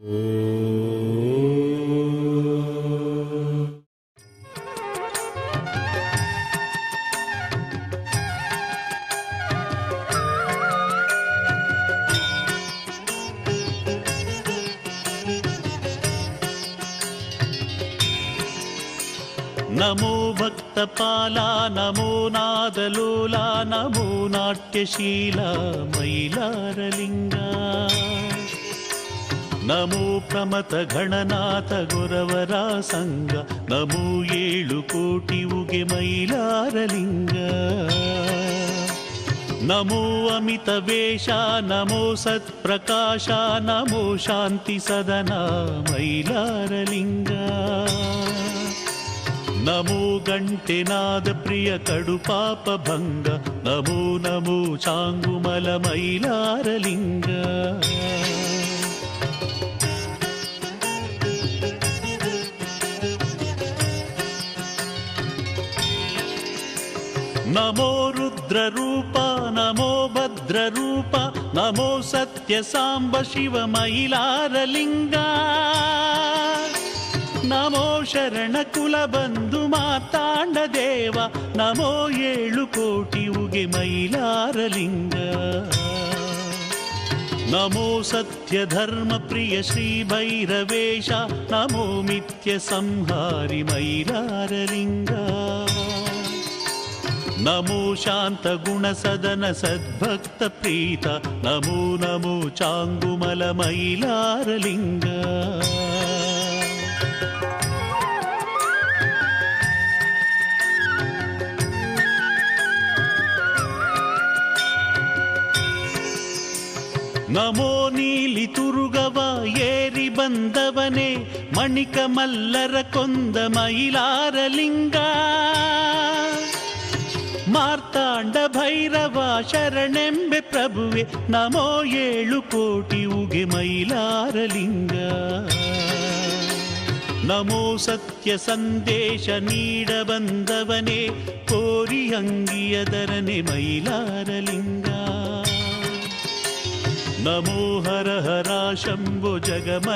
నమో భక్తపాల నమో నాదలోలా నమో నాట్యశీల మైలారలింగా. ನಮೋ ಪ್ರಮತ ಗಣನಾಥ ಗೊರವರ ಸಂಗ ನಮೋ ಏಳು ಕೋಟಿ ಉಗೆ ಮೈಲಾರಲಿಂಗ ನಮೋ ಅಮಿತ ವೇಷ ನಮೋ ಸತ್ಪ್ರಕಾಶ ನಮೋ ಶಾಂತಿ ಸದನ ಮೈಲಾರಲಿಂಗ ನಮೋ ಗಂಟೆನಾದ ಪ್ರಿಯ ಕಡು ಪಾಪ ಭಂಗ ನಮೋ ನಮೋ ಚಾಂಗುಮಲ ಮೈಲಾರಲಿಂಗ ನಮೋ ರುದ್ರ ರೂಪ ನಮೋ ಭದ್ರ ರೂಪ ನಮೋ ಸತ್ಯ ಸಾಂಬ ಶಿವ ಮೈಲಾರಲಿಂಗ ನಮೋ ಶರಣ ಕುಲ ಬಂಧು ಮಾತಾಂಡ ದೇವ ನಮೋ ಏಳು ಕೋಟಿ ಉಗೆ ನಮೋ ಶಾಂತ ಗುಣ ಸದನ ಸದ್ಭಕ್ತ ಪ್ರೀತ ನಮೋ ನಮೋ ಚಾಂಗುಮಲ ಮೈಲಾರಲಿಂಗ ನಮೋ ನೀಲಿ ತುರುಗವ ಏರಿ ಬಂದವನೇ ಮಣಿಕ ಮಲ್ಲರ ಕೊಂದ ಮೈಲಾರಲಿಂಗ ಮಾರ್ತಾಂಡ ಭೈರವ ಶರಣೆಂಬೆ ಪ್ರಭುವೆ, ನಮೋ ಏಳು ಕೋಟಿ ಉಗೆ ಮೈಲಾರಲಿಂಗ. ನಮೋ ಸತ್ಯ ಸಂದೇಶ ನೀಡ ಬಂದವನೇ, ಕೋರಿ ಅಂಗಿಯದರನೆ ಮೈಲಾರಲಿಂಗ. ನಮೋ ಹರ ಹರ ಶಂಭು ಜಗಮಲ